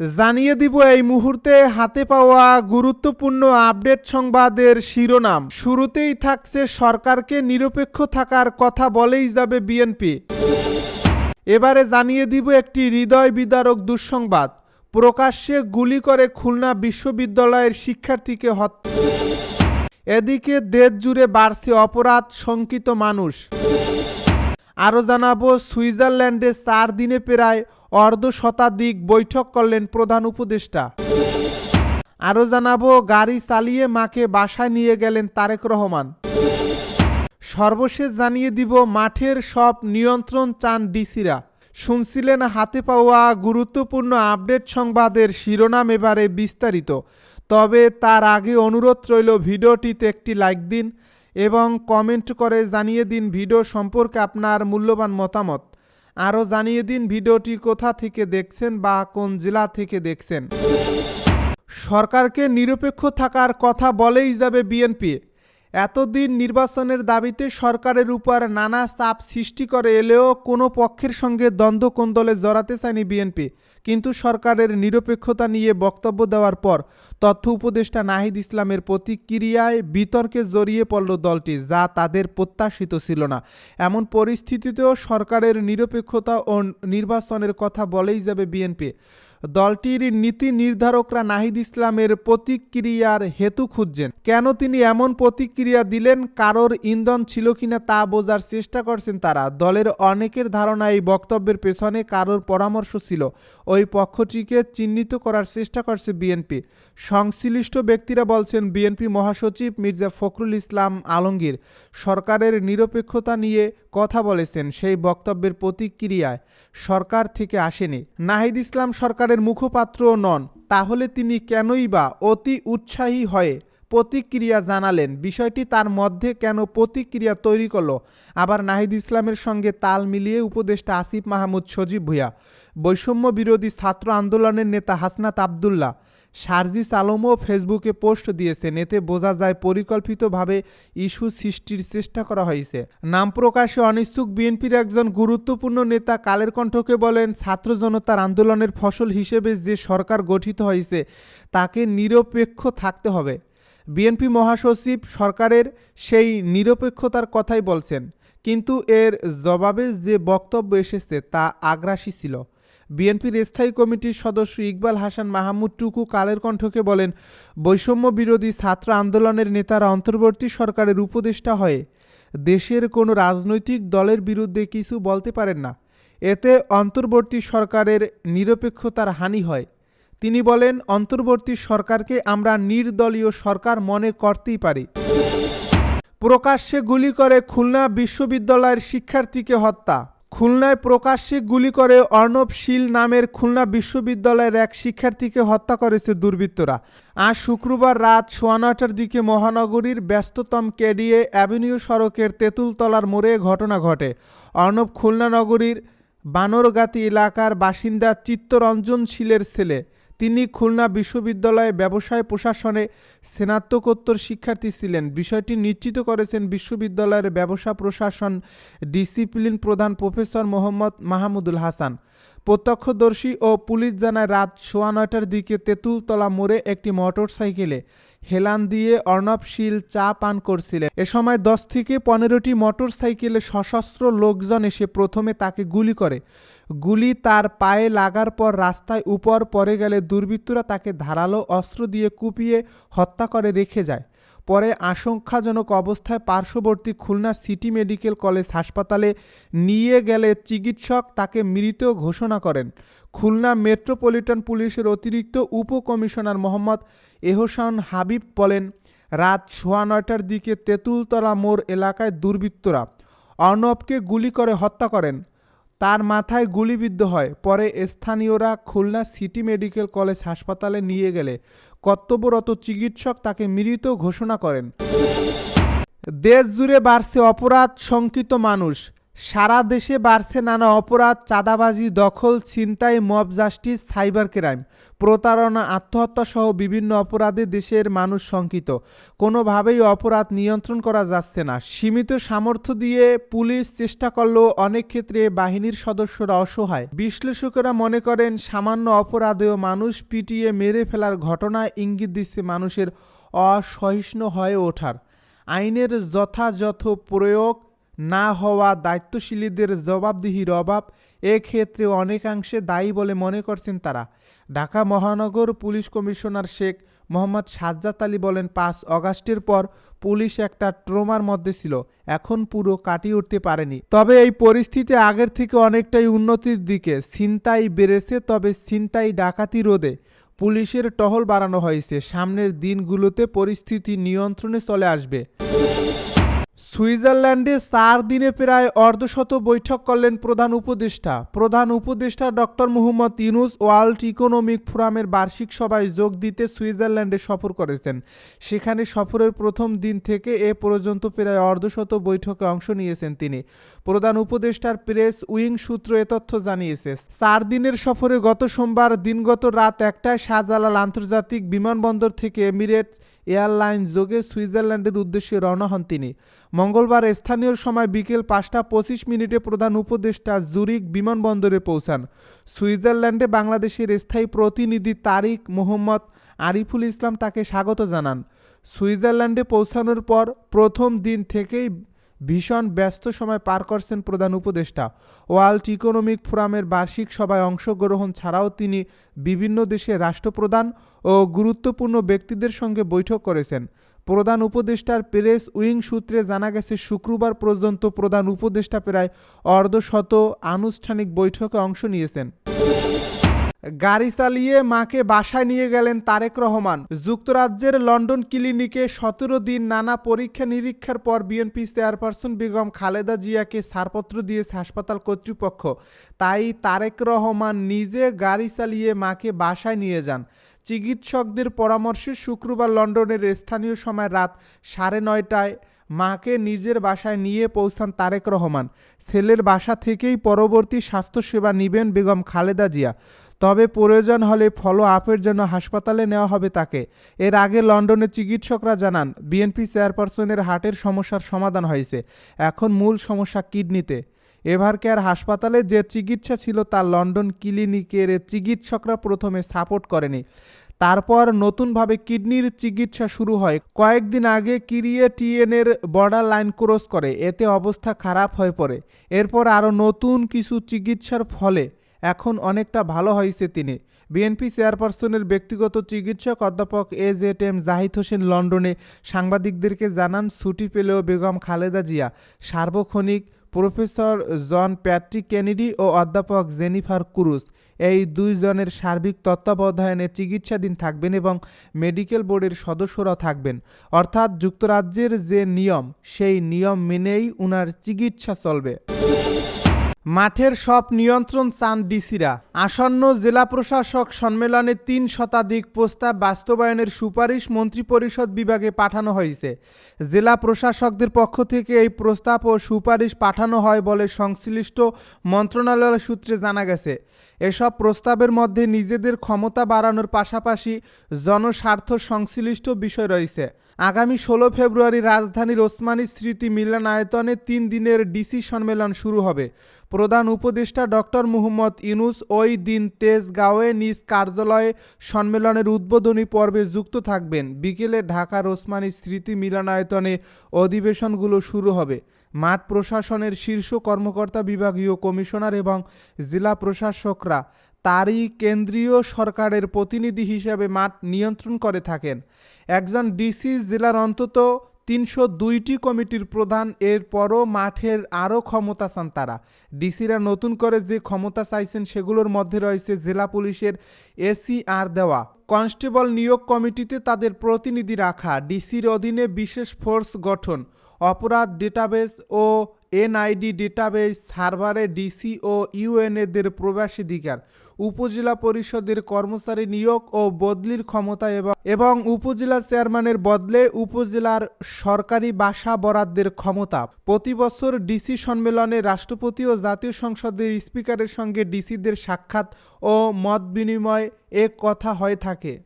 জানিয়ে দিব এই মুহূর্তে হাতে পাওয়া গুরুত্বপূর্ণ আপডেট সংবাদের শিরোনাম। শুরুতেই থাকছে সরকারকে নিরপেক্ষ থাকার কথা বলেই যাবে বিএনপি। এবারে জানিয়ে দিব একটি হৃদয় বিদারক দুঃসংবাদ। প্রকাশ্যে গুলি করে খুলনা বিশ্ববিদ্যালয়ের শিক্ষার্থীকে হত্যা এদিকে দেশ জুড়ে বাড়ছে অপরাধ, শঙ্কিত মানুষ। আরও জানাব, সুইজারল্যান্ডে চার দিনে প্রায় অর্ধ শতাধিক বৈঠক করলেন প্রধান উপদেষ্টা। আরও জানাব, গাড়ি চালিয়ে মাকে বাসায় নিয়ে গেলেন তারেক রহমান। সর্বশেষ জানিয়ে দিব, মাঠের সব নিয়ন্ত্রণ চান ডিসিরা। শুনছিলেন হাতে পাওয়া গুরুত্বপূর্ণ আপডেট সংবাদের শিরোনাম এবারে বিস্তারিত। তবে তার আগে অনুরোধ রইল, ভিডিওটিতে একটি লাইক দিন এবং কমেন্ট করে জানিয়ে দিন ভিডিও সম্পর্কে আপনার মূল্যবান মতামত। আরও জানিয়ে দিন ভিডিওটি কোথা থেকে দেখছেন বা কোন জেলা থেকে দেখছেন। সরকারকে নিরপেক্ষ থাকার কথা বলেই যাবে বিএনপি। এতদিন নির্বাচনের দাবিতে সরকারের উপর নানা চাপ সৃষ্টি করে এলেও কোনো পক্ষের সঙ্গে দ্বন্দ্ব কোন্দলে জড়াতে চায়নি বিএনপি। কিন্তু সরকারের নিরপেক্ষতা নিয়ে বক্তব্য দেওয়ার পর তথ্য উপদেষ্টা নাহিদ ইসলামের প্রতিক্রিয়ায় বিতর্কে জড়িয়ে পড়ল দলটি, যা তাদের প্রত্যাশিত ছিল না। এমন পরিস্থিতিতেও সরকারের নিরপেক্ষতা ও নির্বাচনের কথা বলেই যাবে বিএনপি। দলটির নীতি নির্ধারকরা নাহিদ ইসলামের প্রতিক্রিয়ার হেতু খুঁজছেন। কেন তিনি এমন প্রতিক্রিয়া দিলেন? কারোর ইন্ধন ছিল কিনা তা বোঝার চেষ্টা করছেন তারা। দলের অনেকের ধারণা এই বক্তব্যের পেছনে কারোর পরামর্শ ছিল। ওই পক্ষটিকে চিহ্নিত করার চেষ্টা করছে বিএনপি। সংশ্লিষ্ট ব্যক্তিরা বলছেন, বিএনপি মহাসচিব মির্জা ফখরুল ইসলাম আলমগীর সরকারের নিরপেক্ষতা নিয়ে কথা বলেছেন। সেই বক্তব্যের প্রতিক্রিয়ায় সরকার থেকে আসেনি। নাহিদ ইসলাম সরকারের মুখপাত্র নন, তাহলে তিনি কেনই বা অতি উৎসাহী হয়ে প্রতিক্রিয়া জানালেন? বিষয়টি তার মধ্যে কেন প্রতিক্রিয়া তৈরি করল? আবার নাহিদ ইসলামের সঙ্গে তাল মিলিয়ে উপদেষ্টা আসিফ মাহমুদ সজীব ভূয়া বৈষম্য বিরোধী ছাত্র আন্দোলনের নেতা হাসনাত আবদুল্লাহ। সার্জিস আলমও ফেসবুকে পোস্ট দিয়েছেন। এতে বোঝা যায় পরিকল্পিতভাবে ইস্যু সৃষ্টির চেষ্টা করা হয়েছে। নাম প্রকাশে অনিচ্ছুক বিএনপির একজন গুরুত্বপূর্ণ নেতা কালের কণ্ঠকে বলেন, ছাত্র জনতার আন্দোলনের ফসল হিসেবে যে সরকার গঠিত হয়েছে, তাকে নিরপেক্ষ থাকতে হবে। বিএনপি মহাসচিব সরকারের সেই নিরপেক্ষতার কথাই বলছেন। কিন্তু এর জবাবে যে বক্তব্য এসেছে, তা আগ্রাসী ছিল। বিএনপির স্থায়ী কমিটির সদস্য ইকবাল হাসান মাহমুদ টুকু কালের কণ্ঠকে বলেন, বৈষম্য বিরোধী ছাত্র আন্দোলনের নেতারা অন্তর্বর্তী সরকারের উপদেষ্টা হয়ে দেশের কোনো রাজনৈতিক দলের বিরুদ্ধে কিছু বলতে পারেন না। এতে অন্তর্বর্তী সরকারের নিরপেক্ষতার হানি হয়। তিনি বলেন, অন্তর্বর্তী সরকারকে আমরা নির্দলীয় সরকার মনে করতেই পারি। প্রকাশ্যে গুলি করে খুলনা বিশ্ববিদ্যালয়ের শিক্ষার্থীকে হত্যা। খুলনায় প্রকাশ্যে গুলি করে অর্ণব শীল নামের খুলনা বিশ্ববিদ্যালয়ের এক শিক্ষার্থীকে হত্যা করেছে দুর্বৃত্তরা। আজ শুক্রবার রাত সোয়া নয়টার দিকে মহানগরীর ব্যস্ততম কেডিএ অ্যাভিনিউ সড়কের তেঁতুলতলার মোড়ে ঘটনা ঘটে। অর্ণব খুলনা নগরীর বানরগাতি এলাকার বাসিন্দা চিত্তরঞ্জন শীলের ছেলে। তিনি খুলনা বিশ্ববিদ্যালয়ে ব্যবসায় প্রশাসনে স্নাতকোত্তর শিক্ষার্থী ছিলেন। বিষয়টি নিশ্চিত করেছেন বিশ্ববিদ্যালয়ের ব্যবসা প্রশাসন ডিসিপ্লিন প্রধান প্রফেসর মোহাম্মদ মাহমুদুল হাসান। প্রত্যক্ষদর্শী ও পুলিশ জানায়, রাত সোয়া নয়টার দিকে তেঁতুলতলা মোড়ে একটি মোটরসাইকেলে হেলান দিয়ে অর্ণবশীল চা পান করছিলেন। এ সময় দশ থেকে পনেরোটি মোটর সাইকেলে সশস্ত্র লোকজন এসে প্রথমে তাকে গুলি করে। গুলি তার পায়ে লাগার পর রাস্তায় উপর পড়ে গেলে দুর্বৃত্তরা তাকে ধারালো অস্ত্র দিয়ে কুপিয়ে হত্যা করে রেখে যায়। পরে আশঙ্কাজনক অবস্থায় পার্শ্ববর্তী খুলনা সিটি মেডিকেল কলেজ হাসপাতালে নিয়ে গেলে চিকিৎসক তাকে মৃত ঘোষণা করেন। খুলনা মেট্রোপলিটন পুলিশের অতিরিক্ত উপকমিশনার মোহাম্মদ এহসান হাবিব বলেন, রাত সোয়া নয়টার দিকে তেঁতুলতলা মোড় এলাকায় দুর্বৃত্তরা অর্ণবকে গুলি করে হত্যা করেন। তার মাথায় গুলিবিদ্ধ হয়। পরে স্থানীয়রা খুলনা সিটি মেডিকেল কলেজ হাসপাতালে নিয়ে গেলে কর্তব্যরত চিকিৎসক তাকে মৃত ঘোষণা করেন। দেশ জুড়ে বাড়ছে অপরাধ, শঙ্কিত মানুষ। সারা দেশে বাড়ছে নানা অপরাধ, চাঁদাবাজি, দখল, ছিনতাই, মব, জাস্টিস, সাইবার ক্রাইম। প্রতারণা, আত্মহত্যা সহ বিভিন্ন অপরাধে দেশের মানুষ শঙ্কিত। কোনোভাবেই অপরাধ নিয়ন্ত্রণ করা যাচ্ছে না। সীমিত সামর্থ্য দিয়ে পুলিশ চেষ্টা করলেও অনেক ক্ষেত্রে বাহিনীর সদস্যরা অসহায়। বিশ্লেষকেরা মনে করেন, সামান্য অপরাধেও মানুষ পিটিয়ে মেরে ফেলার ঘটনায় ইঙ্গিত দিচ্ছে মানুষের অসহিষ্ণু হয়ে ওঠার। আইনের যথাযথ প্রয়োগ না হওয়া দায়িত্বশীলীদের জবাবদিহির অভাব এক্ষেত্রে অনেকাংশে দায়ী বলে মনে করছেন তারা। ঢাকা মহানগর পুলিশ কমিশনার শেখ মোহাম্মদ সাজ্জাদ আলী বলেন, পাঁচ অগাস্টের পর পুলিশ একটা ট্রোমার মধ্যে ছিল, এখন পুরো কাটিয়ে উঠতে পারেনি। তবে এই পরিস্থিতি আগের থেকে অনেকটাই উন্নতির দিকে, ছিনতাই বেড়েছে, তবে ছিনতাই ডাকাতি রোধে পুলিশের টহল বাড়ানো হয়েছে। সামনের দিনগুলোতে পরিস্থিতি নিয়ন্ত্রণে চলে আসবে। সুইজারল্যান্ডে চার দিনে প্রায় অর্ধশত বৈঠক করলেন প্রধান উপদেষ্টা। প্রধান উপদেষ্টা doctor Muhammad Yunus world economic ফোরামের বার্ষিক সভায় যোগ দিতে সুইজারল্যান্ডে সফর করেছেন। সেখানে সফরের প্রথম দিন থেকে এ পর্যন্ত প্রায় অর্ধশত বৈঠকে অংশ নিয়েছেন তিনি। প্রধান উপদেষ্টার প্রেস উইং সূত্র এ তথ্য জানিয়েছে, চার দিনের সফরে গত সোমবার দিনগত রাত একটায় শাহজালাল আন্তর্জাতিক বিমানবন্দর থেকে এমিরেটস এয়ারলাইন যোগে সুইজারল্যান্ডের উদ্দেশ্যে রওনা হন তিনি। মঙ্গলবার স্থানীয় সময় বিকেল পাঁচটা পঁচিশ মিনিটে প্রধান উপদেষ্টা জুরিক বিমানবন্দরে পৌঁছান। সুইজারল্যান্ডে বাংলাদেশের স্থায়ী প্রতিনিধি তারিক মোহাম্মদ আরিফুল ইসলাম তাকে স্বাগত জানান। সুইজারল্যান্ডে পৌঁছানোর পর প্রথম দিন থেকেই ভীষণ ব্যস্ত সময় পার করছেন প্রধান উপদেষ্টা। ওয়ার্ল্ড ইকোনমিক ফোরামের বার্ষিক সভায় অংশগ্রহণ ছাড়াও তিনি বিভিন্ন দেশের রাষ্ট্রপ্রধান ও গুরুত্বপূর্ণ ব্যক্তিদের সঙ্গে বৈঠক করেছেন। প্রধান উপদেষ্টার প্রেস উইং সূত্রে জানা গেছে, শুক্রবার পর্যন্ত প্রধান উপদেষ্টা প্রায় অর্ধশত আনুষ্ঠানিক বৈঠকে অংশ নিয়েছেন। গাড়ি চালিয়ে মাকে বাসায় নিয়ে গেলেন তারেক রহমান। যুক্তরাজ্যের লন্ডন ক্লিনিকে সতেরো দিন নানা পরীক্ষা নিরীক্ষার পর বিএনপি চেয়ারপারসন বেগম খালেদা জিয়াকে ছাড়পত্র দিয়েছে হাসপাতাল কর্তৃপক্ষ। তাই তারেক রহমান নিজে গাড়ি চালিয়ে মাকে বাসায় নিয়ে যান। চিকিৎসকদের পরামর্শে শুক্রবার লন্ডনের স্থানীয় সময় রাত সাড়ে নয়টায় মাকে নিজের বাসায় নিয়ে পৌঁছান তারেক রহমান। ছেলের বাসা থেকেই পরবর্তী স্বাস্থ্যসেবা নিবেন বেগম খালেদা জিয়া। তবে প্রয়োজন হলে ফলো আপের জন্য হাসপাতালে নেওয়া হবে তাকে। এর আগে লন্ডনের চিকিৎসকরা জানান বিএনপি চেয়ারপারসনের হার্টের সমস্যার সমাধান হয়েছে। এখন মূল সমস্যা কিডনিতে। এভার কেয়ার হাসপাতালে যে চিকিৎসা ছিল তা লন্ডন ক্লিনিকের চিকিৎসকরা প্রথমে সাপোর্ট করেনি। তারপর নতুনভাবে কিডনির চিকিৎসা শুরু হয়। কয়েকদিন আগে কিরিয়েটিএনের বর্ডার লাইন ক্রস করে। এতে অবস্থা খারাপ হয়ে পড়ে। এরপর আরও নতুন কিছু চিকিৎসার ফলে এখন অনেকটা ভালো হয়েছে তিনি। বিএনপি চেয়ারপারসনের ব্যক্তিগত চিকিৎসক অধ্যাপক A Z M Zahid Hossain লন্ডনে সাংবাদিকদেরকে জানান, ছুটি পেলেও বেগম খালেদা জিয়া, সার্বক্ষণিক প্রফেসর জন প্যাট্রিক কেনেডি ও অধ্যাপক জেনিফার ক্রুজ, এই দুইজনের সার্বিক তত্ত্বাবধানে চিকিৎসাধীন থাকবেন এবং মেডিকেল বোর্ডের সদস্যরা থাকবেন। অর্থাৎ যুক্তরাজ্যের যে নিয়ম, সেই নিয়ম মেনেই উনার চিকিৎসা চলবে। মাঠের সব নিয়ন্ত্রণ চান ডিসিরা। আসন্ন জেলা প্রশাসক সম্মেলনে তিন শতাধিক প্রস্তাব বাস্তবায়নের সুপারিশ মন্ত্রিপরিষদ বিভাগে পাঠানো হয়েছে। জেলা প্রশাসকদের পক্ষ থেকে এই প্রস্তাব ও সুপারিশ পাঠানো হয় বলে সংশ্লিষ্ট মন্ত্রণালয় সূত্রে জানা গেছে। এসব প্রস্তাবের মধ্যে নিজেদের ক্ষমতা বাড়ানোর পাশাপাশি জনস্বার্থ সংশ্লিষ্ট বিষয় রয়েছে। আগামী ষোলো ফেব্রুয়ারি রাজধানীর ওসমানী স্মৃতি মিলনায়তনে তিন দিনের ডিসি সম্মেলন শুরু হবে। প্রধান উপদেষ্টা ডক্টর মুহম্মদ ইনুস ওই দিন তেজগাঁওয়ে নিজ কার্যালয়ে সম্মেলনের উদ্বোধনী পর্বে যুক্ত থাকবেন। বিকেলে ঢাকার ওসমানী স্মৃতি মিলনায়তনে অধিবেশনগুলো শুরু হবে। মাঠ প্রশাসনের শীর্ষ কর্মকর্তা বিভাগীয় কমিশনার এবং জেলা প্রশাসকরা তারই কেন্দ্রীয় সরকারের প্রতিনিধি হিসেবে মাঠ নিয়ন্ত্রণ করে থাকেন। একজন ডিসি জেলার অন্তত তিনশো দুইটি কমিটির প্রধান, এরপরও মাঠের আরও ক্ষমতা চান তারা। ডিসিরা নতুন করে যে ক্ষমতা চাইছেন সেগুলোর মধ্যে রয়েছে জেলা পুলিশের এসিআর দেওয়া। কনস্টেবল নিয়োগ কমিটিতে তাদের প্রতিনিধি রাখা, ডিসির অধীনে বিশেষ ফোর্স গঠন। অপরাধ ডেটাবেস ও এনআইডি ডেটাবেস সার্ভারে ডিসি ও ইউএনএদের প্রবেশাধিকার, উপজেলা পরিষদের কর্মচারী নিয়োগ ও বদলির ক্ষমতা এবং উপজেলা চেয়ারম্যানের বদলে উপজেলার সরকারি বাসা বরাদ্দের ক্ষমতা। প্রতি বছর ডিসি সম্মেলনে রাষ্ট্রপতি ও জাতীয় সংসদের স্পিকারের সঙ্গে ডিসিদের সাক্ষাৎ ও মত বিনিময় এ কথা হয়ে থাকে।